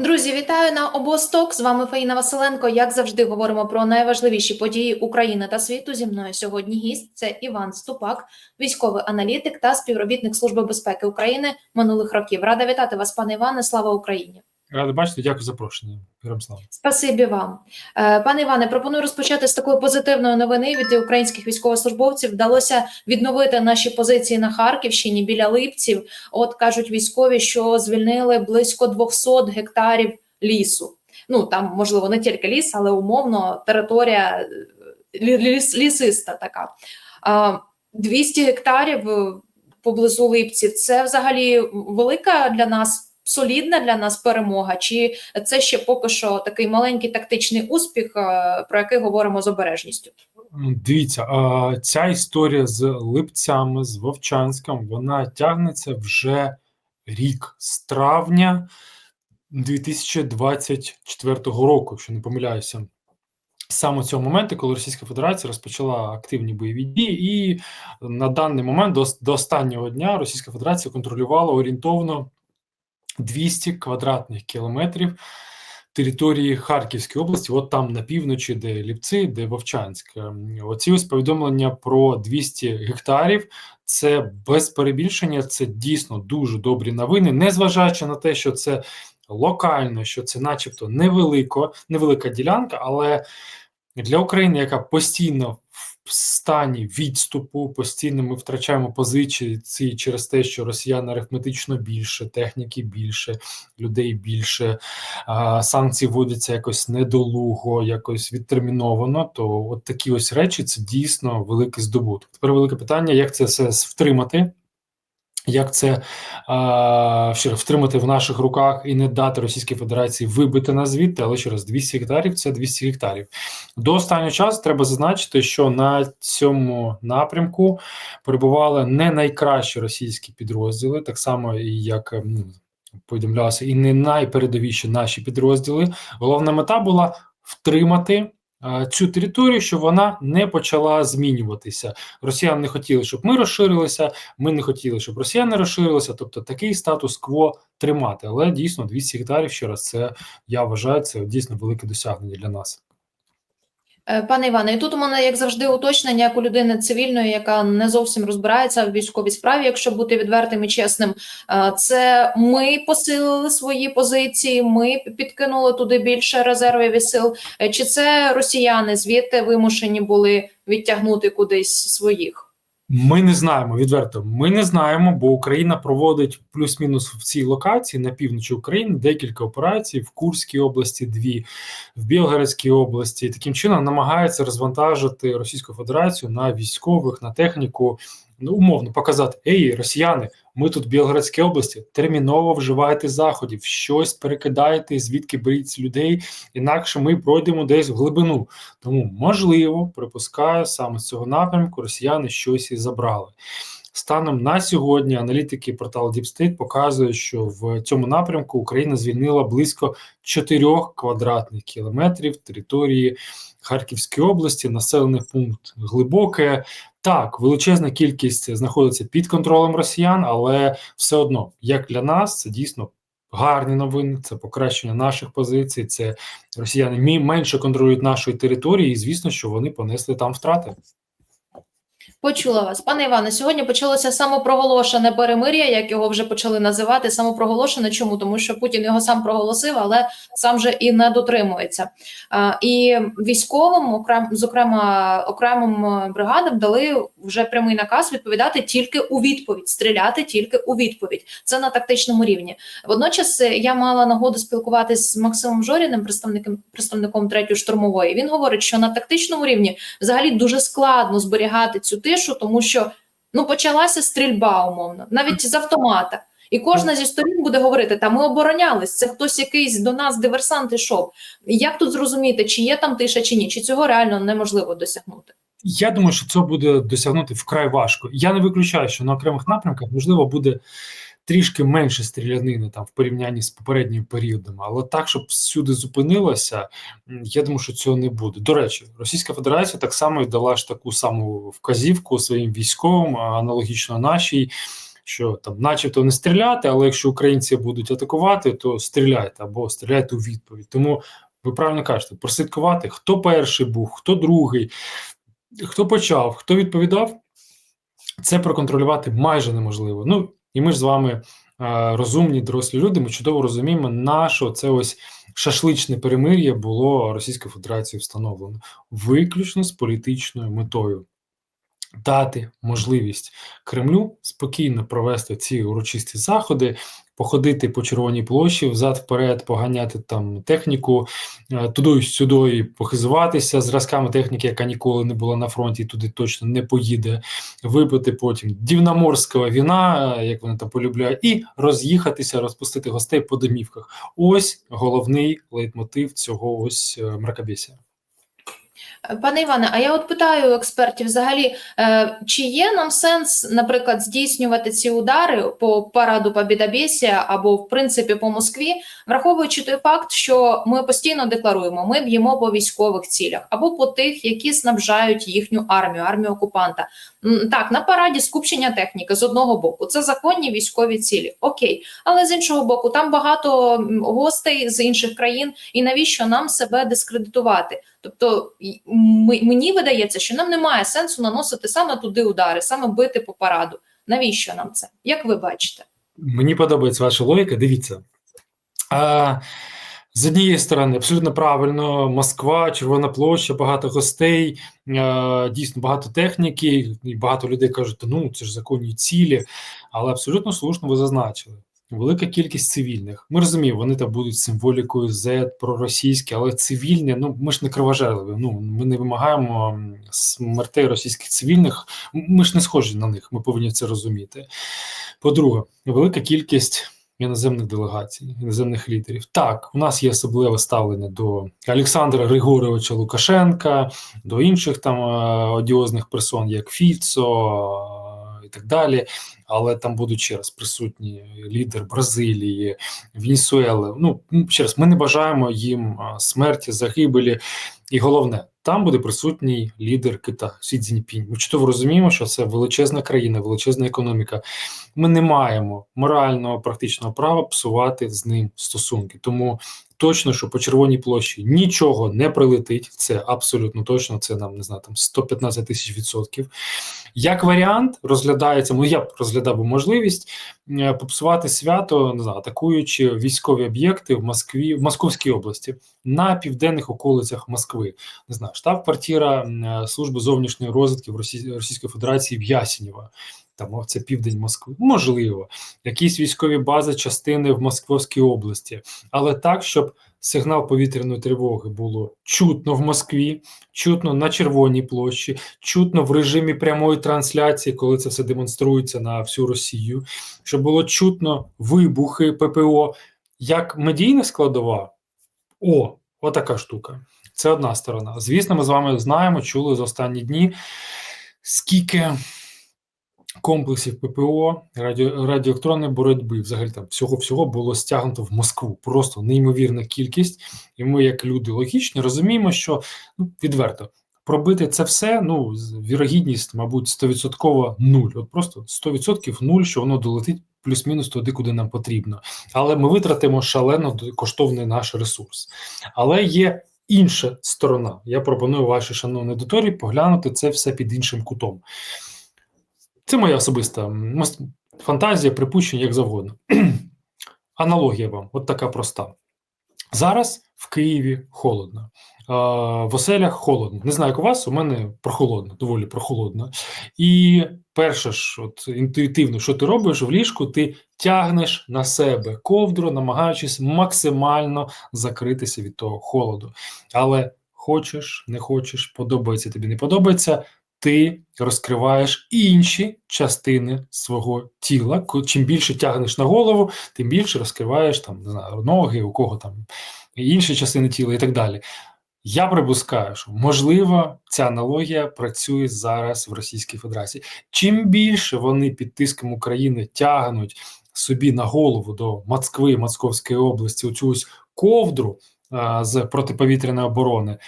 Друзі, вітаю на обосток. З вами Фаїна Василенко. Як завжди, говоримо про найважливіші події України та світу. Зі мною сьогодні гість це Іван Ступак, військовий аналітик та співробітник Служби безпеки України минулих років. Рада вітати вас, пане Іване. Слава Україні! Радий бачити, дякую за запрошення. Слава. Спасибі вам, Е, пане Іване. Пропоную розпочати з такої позитивної новини від українських військовослужбовців. Вдалося відновити наші позиції на Харківщині біля Липців. От кажуть військові, що звільнили близько 200 гектарів лісу. Ну там можливо не тільки ліс, але умовно територія е, ліс, лісиста така. 200 гектарів е, поблизу Липців. Це взагалі велика для нас. Солідна для нас перемога, чи це ще поки що такий маленький тактичний успіх, е, про який говоримо з обережністю? Дивіться, ця історія з Липцями, з Вовчанськом, вона тягнеться вже рік з травня 2024 року, якщо не помиляюся. Саме цього моменту, коли Російська Федерація розпочала активні бойові дії, і на даний момент до, до останнього дня Російська Федерація контролювала орієнтовно 200 квадратних кілометрів території Харківської області, от там на півночі, де Ліпці, де Вовчанськ. Ем, Оці ось повідомлення про 200 гектарів. Це без перебільшення, це дійсно дуже добрі новини, незважаючи на те, що це локально, що це, начебто, невелико, невелика ділянка, але для України, яка постійно стані відступу, постійно ми втрачаємо позиції через те, що росіян арифметично більше, техніки більше, людей більше, санкції вводяться якось недолуго, якось відтерміновано. То от такі ось речі це дійсно великий здобуток. Тепер велике питання: як це все втримати? Як це раз, втримати в наших руках і не дати Російській Федерації вибити нас звідти, але ще раз 200 гектарів це 200 гектарів. До останнього часу треба зазначити, що на цьому напрямку перебували не найкращі російські підрозділи, так само як ну, повідомлялося, і не найпередовіші наші підрозділи. Головна мета була втримати. А, Цю територію, щоб вона не почала змінюватися. Росіяни не хотіли, щоб ми розширилися. Ми не хотіли, щоб росіяни розширилися. Тобто такий статус-кво тримати. Але дійсно 200 гектарів ще раз. Це я вважаю, це дійсно велике досягнення для нас. Е, Пане Іване, і тут у мене, як завжди, уточнення як у людини цивільної, яка не зовсім розбирається в військовій справі, якщо бути відвертим і чесним. Е, Це ми посилили свої позиції, ми підкинули туди більше резервів і сил. Е, Чи це росіяни звідти вимушені були відтягнути кудись своїх? Ми не знаємо відверто. Ми не знаємо, бо Україна проводить плюс-мінус в цій локації на півночі України декілька операцій в Курській області, дві в Білгородській області. Таким чином намагається розвантажити Російську Федерацію на військових, на техніку. Ну, умовно показати, ей, росіяни, ми тут в Білгородській області, терміново вживайте заходів, щось перекидайте, звідки беріть людей, інакше ми пройдемо десь в глибину. Тому, можливо, припускаю, саме з цього напрямку росіяни щось і забрали. Станом на сьогодні аналітики порталу Deep State показують, що в цьому напрямку Україна звільнила близько 4 квадратних кілометрів території Харківської області, населений пункт глибоке. Так, величезна кількість знаходиться під контролем росіян, але все одно, як для нас, це дійсно гарні новини, це покращення наших позицій. Це росіяни менше контролюють нашої території, і звісно, що вони понесли там втрати. Почула вас, пане Іване. Сьогодні почалося самопроголошене перемир'я, як його вже почали називати. Самопроголошене. Чому? Тому що Путін його сам проголосив, але сам же і не дотримується. А, і військовим, окрем, зокрема окремим е, бригадам, дали вже прямий наказ відповідати тільки у відповідь, стріляти тільки у відповідь. Це на тактичному рівні. Водночас е, я мала нагоду спілкуватися з Максимом Жоріним, представником представником третьої штурмової. Він говорить, що на тактичному рівні взагалі дуже складно зберігати цю тишу, тому що ну почалася стрільба умовно, навіть з автомата. І кожна зі сторін буде говорити: та ми оборонялись, це хтось якийсь до нас диверсант ішов. Як тут зрозуміти, чи є там тиша, чи ні, чи цього реально неможливо досягнути? Я думаю, що це буде досягнути вкрай важко. Я не виключаю, що на окремих напрямках можливо буде трішки менше стрілянини там в порівнянні з попередніми періодами, але так, щоб всюди зупинилося, я думаю, що цього не буде. До речі, Російська Федерація так само і дала ж таку саму вказівку своїм військовим, аналогічно нашій. що там, начебто, не стріляти, але якщо українці будуть атакувати, то стріляйте або стріляйте у відповідь. Тому ви правильно кажете, прослідкувати, хто перший був, хто другий, хто почав, хто відповідав, це проконтролювати майже неможливо. Ну і ми ж з вами е, розумні, дорослі люди. Ми чудово розуміємо, на що це ось шашличне перемир'я було Російською Федерацією встановлено виключно з політичною метою. Дати можливість Кремлю спокійно провести ці урочисті заходи, походити по червоній площі, взад вперед, поганяти там техніку, е, туди сюди похизуватися зразками техніки, яка ніколи не була на фронті, і туди точно не поїде, випити потім дівноморського віна, е, як вони там полюбляють, і роз'їхатися, розпустити гостей по домівках. Ось головний лейтмотив цього ось е, мракобесія. Пане Іване, а я от питаю експертів взагалі, е, чи є нам сенс, наприклад, здійснювати ці удари по параду Побєдобєсія або в принципі по Москві, враховуючи той факт, що ми постійно декларуємо, ми б'ємо по військових цілях або по тих, які снабжають їхню армію, армію окупанта. Так, на параді скупчення техніки з одного боку, це законні військові цілі. Окей, але з іншого боку, там багато гостей з інших країн, і навіщо нам себе дискредитувати? Тобто мені видається, що нам немає сенсу наносити саме туди удари, саме бити по параду. Навіщо нам це? Як ви бачите? Мені подобається ваша логіка. Дивіться. А, з однієї сторони, абсолютно правильно, Москва, Червона площа, багато гостей, е, дійсно багато техніки, і багато людей кажуть, ну це ж законні цілі, але абсолютно слушно ви зазначили. Велика кількість цивільних. Ми розуміємо, вони там будуть символікою Z, проросійські, але цивільні, ну ми ж не кровожерливі. Ну ми не вимагаємо смертей російських цивільних. Ми ж не схожі на них. Ми повинні це розуміти. По-друге, велика кількість іноземних делегацій, іноземних лідерів. Так, у нас є особливе ставлення до Олександра Григоровича Лукашенка, до інших там е, одіозних персон, як Фіцо е, і так далі. Але там будуть ще раз присутні лідер Бразилії, Венесуели. Ну ще раз, ми не бажаємо їм смерті, загибелі. І головне, там буде присутній лідер Китаю Сі Цзіньпінь. Ми чудово розуміємо, що це величезна країна, величезна економіка. Ми не маємо морального практичного права псувати з ним стосунки. Тому точно, що по червоній площі нічого не прилетить. Це абсолютно точно. Це нам не знаю, там 115 тисяч відсотків. Як варіант розглядається, ну я б розглядав можливість е, попсувати свято, не знаю, атакуючи військові об'єкти в Москві, в Московській області на південних околицях Москви. Не знаю, штаб-квартира служби зовнішньої розвідки в Росі... Російської Федерації в Ясінєво. Там це південь Москви. Можливо, якісь військові бази, частини в Московській області, але так, щоб сигнал повітряної тривоги було чутно в Москві, чутно на Червоній площі, чутно в режимі прямої трансляції, коли це все демонструється на всю Росію, щоб було чутно вибухи ППО як медійна складова. О, отака штука. Це одна сторона. Звісно, ми з вами знаємо, чули за останні дні, скільки комплексів ППО радіо, радіоелектронної боротьби, взагалі там всього всього було стягнуто в Москву. Просто неймовірна кількість. І ми, як люди логічні, розуміємо, що ну, відверто пробити це все. Ну вірогідність, мабуть, 100% нуль. От просто 100% нуль, що воно долетить плюс-мінус туди, куди нам потрібно. Але ми витратимо шалено коштовний наш ресурс. Але є. Інша сторона. Я пропоную вашій шановній аудиторії поглянути це все під іншим кутом. Це моя особиста фантазія, припущення, як завгодно. Аналогія вам, от така проста. Зараз в Києві холодно, в оселях холодно. Не знаю, як у вас, у мене прохолодно, доволі прохолодно. І перше ж, от інтуїтивно, що ти робиш в ліжку, ти тягнеш на себе ковдру, намагаючись максимально закритися від того холоду. Але хочеш, не хочеш, подобається тобі, не подобається, ти розкриваєш інші частини свого тіла. Чим більше тягнеш на голову, тим більше розкриваєш там не знаю, ноги, у кого там інші частини тіла і так далі. Я припускаю, що можливо ця аналогія працює зараз в Російській Федерації. Чим більше вони під тиском України тягнуть собі на голову до Москви, Московської області оцю ось ковдру а, з протиповітряної оборони,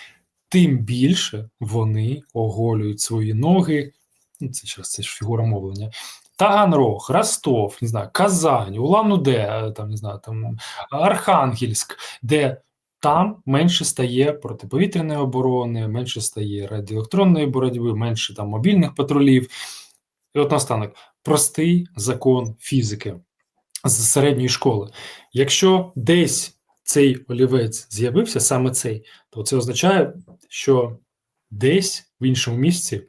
тим більше вони оголюють свої ноги. Ну, це через це ж фігура мовлення. Таганрог, Ростов, не знаю, Казань, Улан-Удэ, там не знаю, там Архангельськ, де там менше стає протиповітряної оборони, менше стає радіоелектронної боротьби, менше там мобільних патрулів. І от наостанок простий закон фізики з середньої школи. Якщо десь цей олівець з'явився, саме цей, то це означає, що десь в іншому місці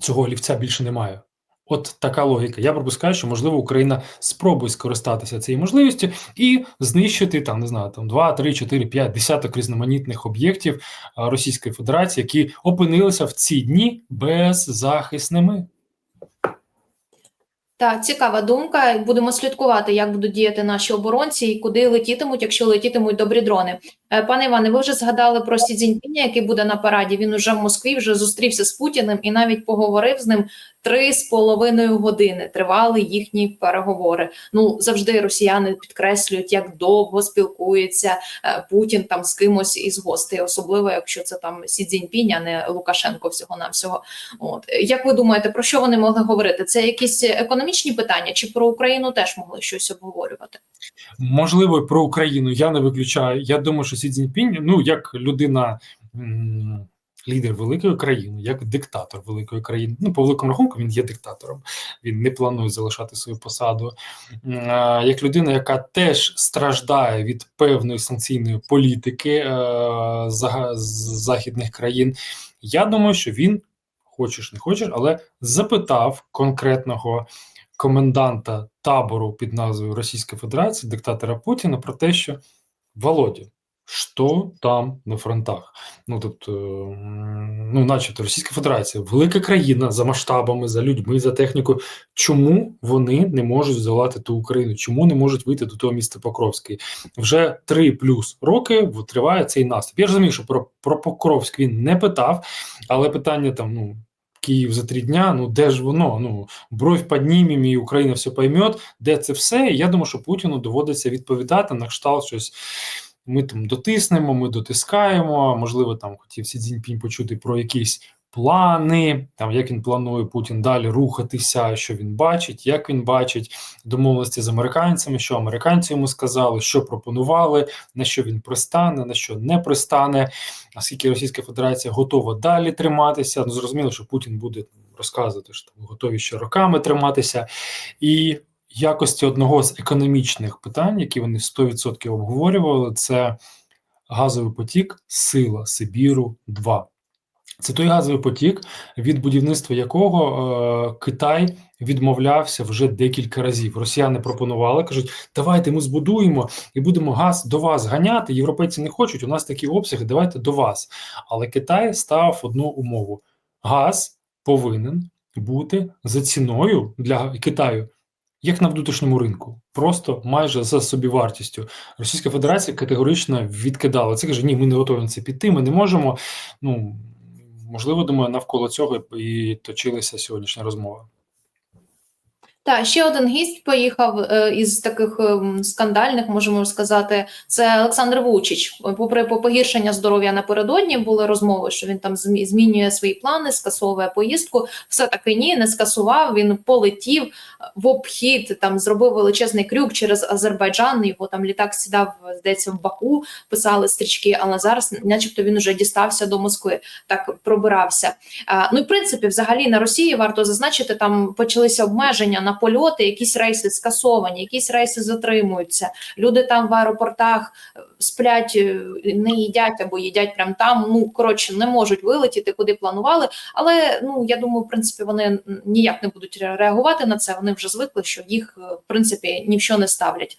цього олівця більше немає. От така логіка. Я пропускаю, що можливо Україна спробує скористатися цією можливістю і знищити там, не знаю, там 2, 3, 4, 5, десяток різноманітних об'єктів Російської Федерації, які опинилися в ці дні беззахисними. Так, цікава думка. Будемо слідкувати, як будуть діяти наші оборонці і куди летітимуть, якщо летітимуть добрі дрони. Е, Пане Іване, ви вже згадали про Сі Цзіньпіня, який буде на параді. Він уже в Москві вже зустрівся з Путіним і навіть поговорив з ним три з половиною години. Тривали їхні переговори. Ну завжди росіяни підкреслюють, як довго спілкується е, Путін там з кимось із гостей, особливо якщо це там Сі Цзіньпінь, а не Лукашенко всього навсього. От як ви думаєте, про що вони могли говорити? Це якісь економічні питання, чи про Україну теж могли щось обговорювати? Можливо, про Україну я не виключаю. Я думаю, що Сі Цзіньпінь, ну як людина, лідер великої країни, як диктатор великої країни. Ну, по великому рахунку, він є диктатором. Він не планує залишати свою посаду. Як людина, яка теж страждає від певної санкційної політики е, західних країн, я думаю, що він, хочеш не хочеш, але запитав конкретного коменданта табору під назвою Російська Федерація, диктатора Путіна, про те, що Володя, що там на фронтах? Ну тобто, ну, начебто, Російська Федерація, велика країна за масштабами, за людьми, за технікою. Чому вони не можуть здолати ту Україну? Чому не можуть вийти до того міста Покровський? Вже три плюс роки триває цей наступ. Я розумію, що про, про Покровськ він не питав, але питання там, ну. Київ за три дня, ну де ж воно? Ну бровь піднімем і Україна все пойме, де це все. Я думаю, що Путіну доводиться відповідати на кшталт щось. Ми там дотиснемо, ми дотискаємо. Можливо, там хотів Сі Цзіньпінь почути про якісь плани, там як він планує Путін далі рухатися, що він бачить, як він бачить домовленості з американцями, що американці йому сказали, що пропонували, на що він пристане, на що не пристане. Наскільки Російська Федерація готова далі триматися? Ну зрозуміло, що Путін буде розказувати, що готові ще роками триматися, і якості одного з економічних питань, які вони 100% обговорювали, це газовий потік, сила Сибіру 2 Це той газовий потік, від будівництва якого е, Китай відмовлявся вже декілька разів. Росіяни пропонували, кажуть, давайте ми збудуємо і будемо газ до вас ганяти. Європейці не хочуть. У нас такі обсяги. Давайте до вас. Але Китай став одну умову: газ повинен бути за ціною для Китаю. Як на внутрішньому ринку, просто майже за собівартістю. Російська Федерація категорично відкидала це. Каже: ні, ми не готові на це піти. Ми не можемо. Ну можливо, думаю, навколо цього і точилася сьогоднішня розмова. Так, ще один гість поїхав е, із таких ем, скандальних, можемо сказати, це Олександр Вучич. Попри погіршення здоров'я напередодні, були розмови, що він там змінює свої плани, скасовує поїздку. Все таки ні, не скасував. Він полетів в обхід, там зробив величезний крюк через Азербайджан. Його там літак сідав, здається, в Баку, писали стрічки, але зараз, начебто, він вже дістався до Москви, так пробирався. Ну і в принципі, взагалі на Росії варто зазначити, там почалися обмеження на польоти, якісь рейси скасовані, якісь рейси затримуються. Люди там в аеропортах сплять, е, не їдять або їдять прямо там. Ну коротше, не можуть вилетіти, куди планували. Але ну я думаю, в принципі, вони ніяк не будуть реагувати на це. Вони вже звикли, що їх е, в принципі ні в що не ставлять.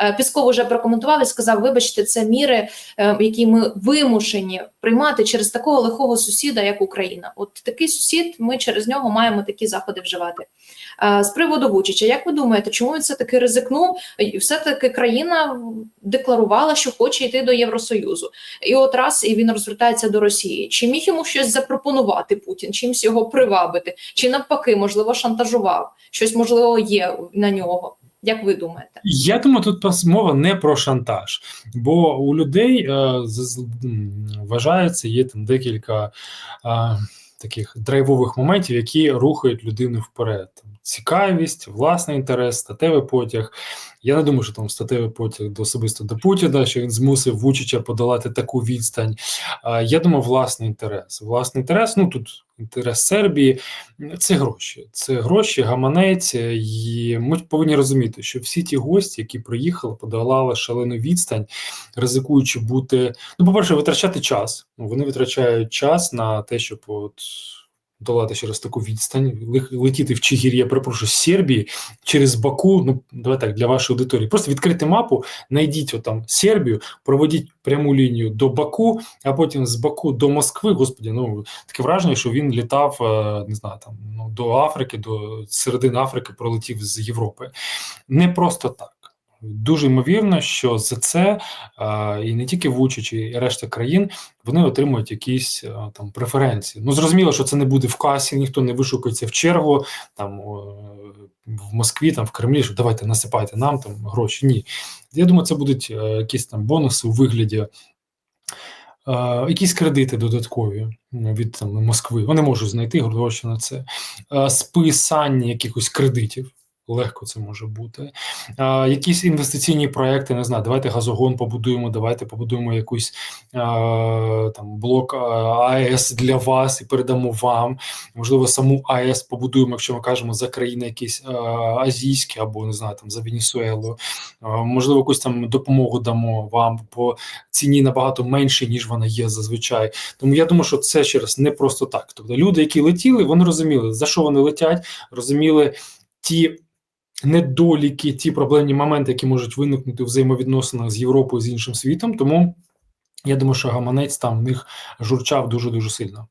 Е, Пісков вже прокоментував і сказав: вибачте, це міри, які ми вимушені приймати через такого лихого сусіда, як Україна. От такий сусід, ми через нього маємо такі заходи вживати. З приводу Вучича, як ви думаєте, чому він все таки ризикнув? І Все-таки країна декларувала, що хоче йти до Євросоюзу, і от раз і він розвертається до Росії. Чи міг йому щось запропонувати Путін, чимсь його привабити, чи навпаки, можливо, шантажував? Щось можливо є на нього. Як ви думаєте? Я думаю, тут мова не про шантаж, бо у людей е, вважається, є там декілька е, таких драйвових моментів, які рухають людину вперед. Цікавість, власний інтерес, статевий потяг. Я не думаю, що там статевий потяг до особисто до Путіна, що він змусив Вучича подолати таку відстань. Я думаю, власний інтерес. Власний інтерес, ну тут інтерес Сербії це гроші. Це гроші, гаманець. І ми повинні розуміти, що всі ті гості, які приїхали, подолали шалену відстань, ризикуючи бути. Ну, по-перше, витрачати час. Ну, Вони витрачають час на те, щоб от. Долати через таку відстань, летіти в Чигір, я перепрошую, з Сербії через Баку. Ну давай так для вашої аудиторії. Просто відкрити мапу, знайдіть отам Сербію, проведіть пряму лінію до Баку, а потім з Баку до Москви. Господі, ну таке враження, що він літав е, не знаю, там ну до Африки, до середини Африки пролетів з Європи. Не просто так. Дуже ймовірно, що за це е, і не тільки Вучич, і решта країн вони отримують якісь е, там преференції. Ну зрозуміло, що це не буде в касі, ніхто не вишукується в чергу там в Москві, там в Кремлі, що давайте насипайте нам там гроші. Ні, я думаю, це будуть е, якісь там бонуси у вигляді. Якісь кредити додаткові від там, Москви. Вони можуть знайти гроші на це. Списання якихось кредитів. Легко це може бути. А, якісь інвестиційні проекти, не знаю, давайте газогон побудуємо, давайте побудуємо якусь а, там блок АЕС для вас і передамо вам. Можливо, саму АЕС побудуємо, якщо ми кажемо за країни якісь а, азійські або не знаю, там за Венесуелу. А, можливо, якусь там допомогу дамо вам по ціні набагато менше, ніж вона є зазвичай. Тому я думаю, що це ще раз не просто так. Тобто люди, які летіли, вони розуміли, за що вони летять, розуміли ті недоліки, ті проблемні моменти, які можуть виникнути в взаємовідносинах з Європою з іншим світом. Тому я думаю, що гаманець там в них журчав дуже дуже сильно.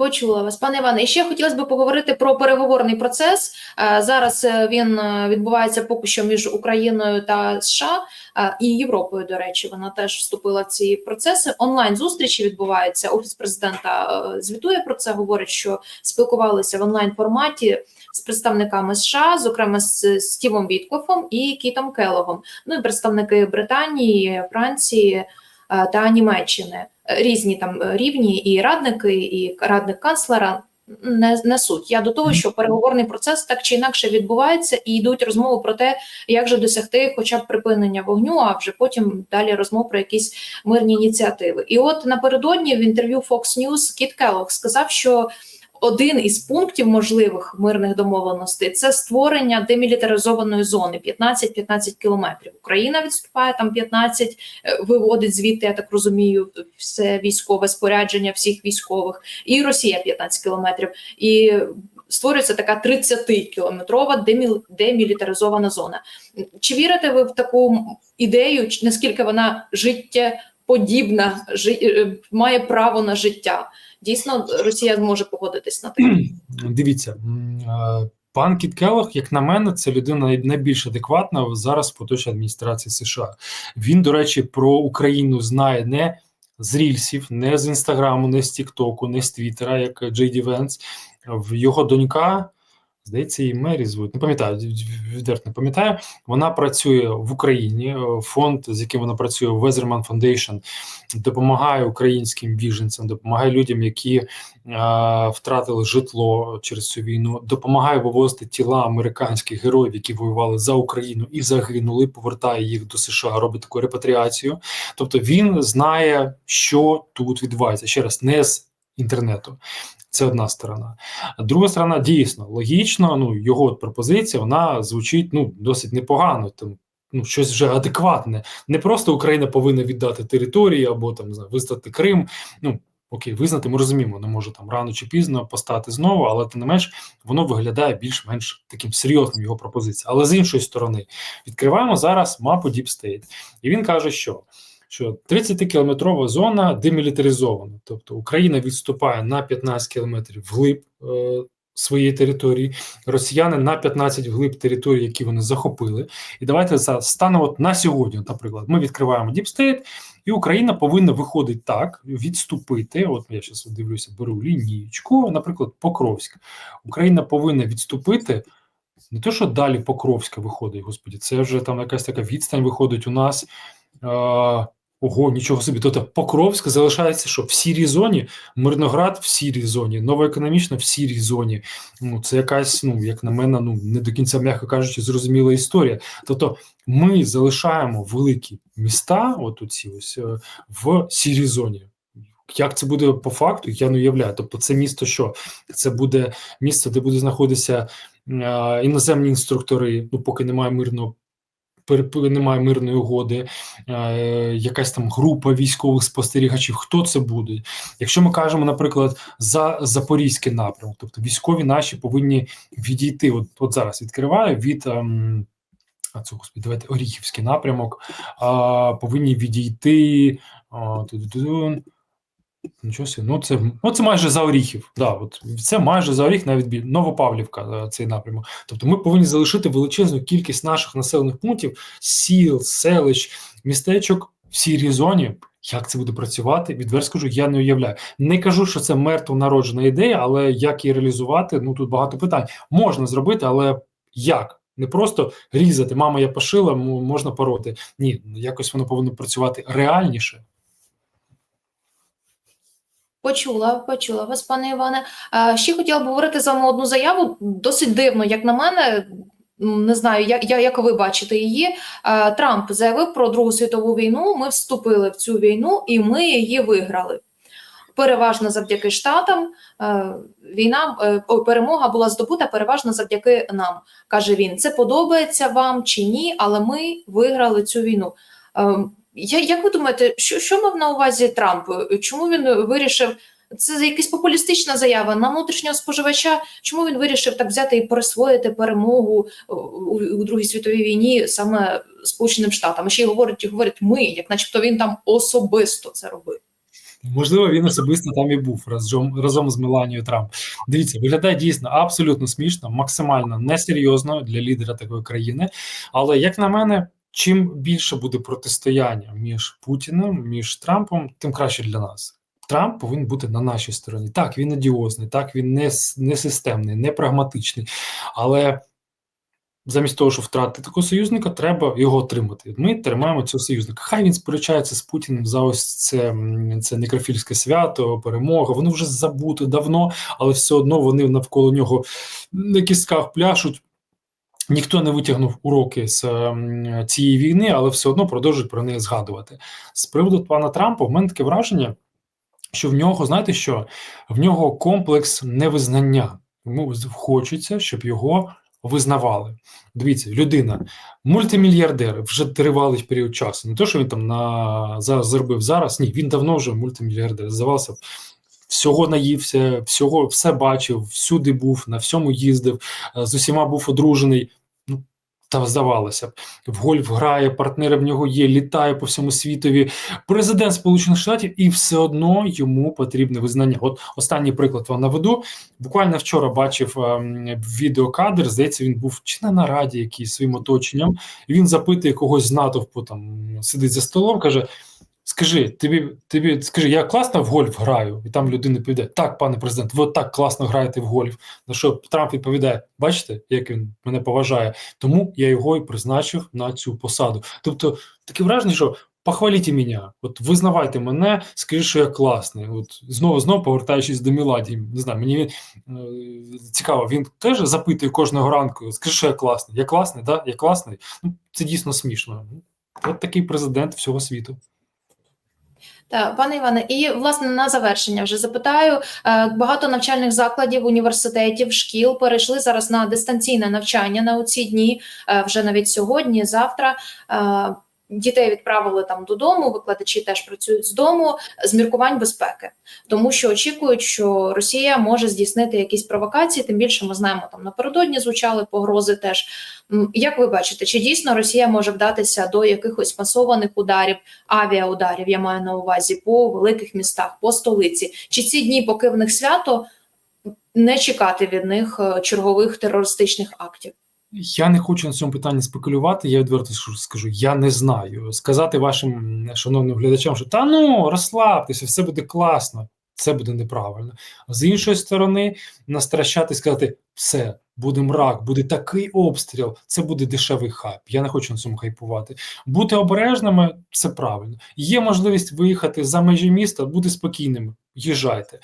Почула вас, пане Іване. І ще хотілося б поговорити про переговорний процес. Е, Зараз е, він е, відбувається поки що між Україною та США і Європою. До речі, вона теж вступила в ці процеси. Онлайн зустрічі відбуваються. Офіс президента звітує про це. Говорить, що спілкувалися в онлайн форматі з представниками США, зокрема з Стівом Віткофом і Кітом Келогом. Ну і представники Британії, Франції е, та Німеччини. Е, Різні там е, рівні і радники, і радник канцлера не, не суть. Я до того, що переговорний процес так чи інакше відбувається, і йдуть розмови про те, як же досягти хоча б припинення вогню, а вже потім далі розмов про якісь мирні ініціативи. І от напередодні в інтерв'ю Fox News Кіт Келлог сказав, що один із пунктів можливих мирних домовленостей це створення демілітаризованої зони 15-15 кілометрів. Україна відступає там 15, е, виводить звідти, я так розумію, все військове спорядження всіх військових, і Росія 15 кілометрів. І створюється така 30-кілометрова деміл- демілітаризована зона. Чи вірите ви в таку ідею? Наскільки вона життєподібна, жи, е, має право на життя? Дійсно, Росія зможе погодитись на таке? Дивіться, е, пан Кіт Келлог, як на мене, це людина найбільш адекватна зараз в поточній адміністрації США. Він, до речі, про Україну знає не з рільсів, не з інстаграму, не з Тіктоку, не з Твіттера, як Джей Ді Венс. Його донька, здається, її Мері звуть. Не пам'ятаю, відверто не пам'ятаю. Вона працює в Україні. е, Фонд, з яким вона працює, Weatherman Foundation, допомагає українським біженцям, допомагає людям, які е, втратили житло через цю війну, допомагає вивозити тіла американських героїв, які воювали за Україну і загинули, повертає їх до США, робить таку репатріацію. Тобто він знає, що тут відбувається ще раз, не з інтернету. Це одна сторона. Друга сторона дійсно логічно. Ну його пропозиція вона звучить ну досить непогано. Там ну щось вже адекватне. Не просто Україна повинна віддати території або там визнати Крим. Ну окей, визнати ми розуміємо, не може там рано чи пізно постати знову, але тим не менш воно виглядає більш-менш таким серйозним його пропозиція. Але з іншої сторони, відкриваємо зараз мапу Deep State. і він каже, що. Що 30-кілометрова зона демілітаризована, тобто Україна відступає на 15 кілометрів вглиб е, своєї території, росіяни на 15 вглиб території, які вони захопили. І давайте за станом от на сьогодні, наприклад, ми відкриваємо State, і Україна повинна виходить так, відступити. От я зараз дивлюся, беру лінієчку, наприклад, Покровськ. Україна повинна відступити. Не то, що далі Покровська виходить, господі, це вже там якась така відстань виходить у нас. Е, Ого, нічого собі. Тобто Покровськ залишається що в сірій зоні, Мирноград в сірій зоні, Новоекономічна в сірій зоні. Ну це якась, ну як на мене, ну не до кінця, м'яко кажучи, зрозуміла історія. Тобто, ми залишаємо великі міста, от ці ось е, в сірій зоні. Як це буде по факту, я не уявляю. Тобто, це місто, що це буде місто, де буде знаходитися е, іноземні інструктори, ну поки немає мирного немає мирної угоди, е, якась там група військових спостерігачів. Хто це буде? Якщо ми кажемо, наприклад, за запорізький напрямок, тобто військові наші повинні відійти. От, от зараз відкриваю від. ем, а це господи, давайте Оріхівський напрямок. А, повинні відійти. А. Нічого собі. Ну, це, ну, це майже за Оріхів. Да, от, це майже за Оріх, навіть. Новопавлівка, е, цей напрямок. Тобто ми повинні залишити величезну кількість наших населених пунктів, сіл, селищ, містечок в сірій зоні. Як це буде працювати? Відверто скажу, я не уявляю. Не кажу, що це мертво народжена ідея, але як її реалізувати? Ну тут багато питань. Можна зробити, але як? Не просто різати, мама, я пошила, можна пороти. Ні, якось воно повинно працювати реальніше. Почула, почула вас, пане Іване. Ще хотіла б говорити з вами одну заяву. Досить дивно, як на мене. Не знаю, як, як ви бачите її. Трамп заявив про Другу світову війну. Ми вступили в цю війну і ми її виграли. Переважно завдяки штатам. Війна е, перемога була здобута переважно завдяки нам, каже він. Це подобається вам чи ні, але ми виграли цю війну. Я, як ви думаєте, що, що мав на увазі Трамп? Чому він вирішив? Це якась популістична заява на внутрішнього споживача. Чому він вирішив так взяти і присвоїти перемогу у, у Другій світовій війні саме Сполученим Штатам? Ще й говорить, і говорить ми, як начебто він там особисто це робив. Можливо, він особисто там і був разом, разом з Меланією Трамп. Дивіться, виглядає дійсно абсолютно смішно, максимально несерйозно для лідера такої країни. Але як на мене, чим більше буде протистояння між Путіним, між Трампом, тим краще для нас. Трамп повинен бути на нашій стороні. Так, він одіозний, так він не, не системний, не прагматичний. Але замість того, щоб втратити такого союзника, треба його отримати. Ми тримаємо цього союзника. Хай він сперечається з Путіним за ось це, це некрофільське свято, перемога. Воно вже забуто давно, але все одно вони навколо нього на кістках пляшуть. Ніхто не витягнув уроки з ем, цієї війни, але все одно продовжують про неї згадувати. З приводу пана Трампа, в мене таке враження, що в нього, знаєте що, в нього комплекс невизнання. Йому хочеться, щоб його визнавали. Дивіться, людина, мультимільярдер, вже тривалий період часу. Не то, що він там на зараз зробив зараз. Ні, він давно вже мультимільярдер. Здавався, всього наївся, всього все бачив, всюди був, на всьому їздив, е, з усіма був одружений. Та здавалося б, в гольф грає, партнери в нього є, літає по всьому світові. Президент Сполучених Штатів, і все одно йому потрібне визнання. От останній приклад вам наведу. Буквально вчора бачив ем, відеокадр. Здається, він був чи не на раді якийсь своїм оточенням. Він запитує когось з натовпу, там сидить за столом, каже: Скажи, тобі, тобі скажи, я класно в гольф граю, і там людина відповідає: Так, пане президент, ви так класно граєте в гольф. На що Трамп відповідає: Бачите, як він мене поважає, тому я його і призначив на цю посаду. Тобто таке враження, що похваліть мене, от визнавайте мене, скажіть, що я класний. От знову знову повертаючись до Міладі, не знаю, мені е, цікаво, він теж запитує кожного ранку: скажи, що я класний. Я класний, да? Я класний. Ну це дійсно смішно. От такий президент всього світу. Так, пане Іване, і власне на завершення вже запитаю. Е, Багато навчальних закладів, університетів, шкіл перейшли зараз на дистанційне навчання на ці дні, е, вже навіть сьогодні, завтра. Дітей відправили там додому, викладачі теж працюють з дому з міркувань безпеки, тому що очікують, що Росія може здійснити якісь провокації. Тим більше ми знаємо, там напередодні звучали погрози. Теж як ви бачите, чи дійсно Росія може вдатися до якихось масованих ударів, авіаударів? Я маю на увазі по великих містах, по столиці? Чи ці дні, поки в них свято, не чекати від них е, чергових терористичних актів? Я не хочу на цьому питанні спекулювати. Я відверто скажу- я не знаю. Сказати вашим шановним глядачам, що та ну розслабтеся, все буде класно. Це буде неправильно. З іншої сторони, настращати, сказати, все, буде мрак, буде такий обстріл, це буде дешевий хайп. Я не хочу на цьому хайпувати. Бути обережними це правильно. Є можливість виїхати за межі міста, бути спокійними. Їжджайте.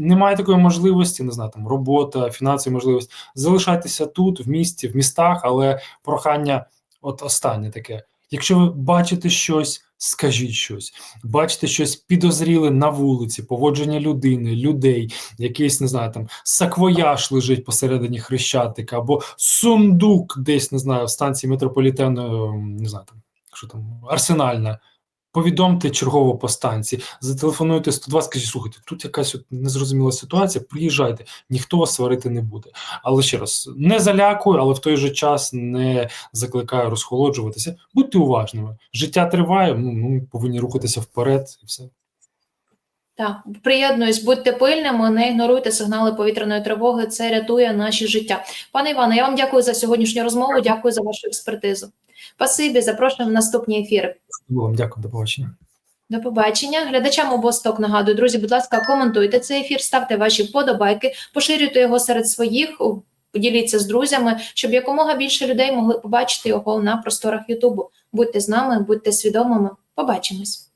Немає такої можливості, не знаю, там робота, фінансові можливості. Залишайтеся тут, в місті, в містах, але прохання, от останнє таке. Якщо ви бачите щось, скажіть щось. Бачите щось підозріле на вулиці, поводження людини, людей, якийсь, не знаю, там саквояж лежить посередині хрещатика, або сундук десь, не знаю, в станції метрополітену, ем, не знаю, там, що там, арсенальна. Повідомте чергово по станції, зателефонуйте 102, скажіть, слухайте, тут якась от незрозуміла ситуація, приїжджайте, ніхто вас сварити не буде. Але ще раз, не залякую, але в той же час не закликаю розхолоджуватися. Будьте уважними. Життя триває, ну, ну повинні рухатися вперед і все. Так, приєднуюсь, будьте пильними, не ігноруйте сигнали повітряної тривоги. Це рятує наші життя. Пане Іване, я вам дякую за сьогоднішню розмову. Дякую за вашу експертизу. Спасибі, запрошуємо в наступні ефіри. Дякую, до побачення. До побачення. Глядачам обосток нагадую, друзі, будь ласка, коментуйте цей ефір, ставте ваші вподобайки, поширюйте його серед своїх, поділіться з друзями, щоб якомога більше людей могли побачити його на просторах Ютубу. Будьте з нами, будьте свідомими. Побачимось.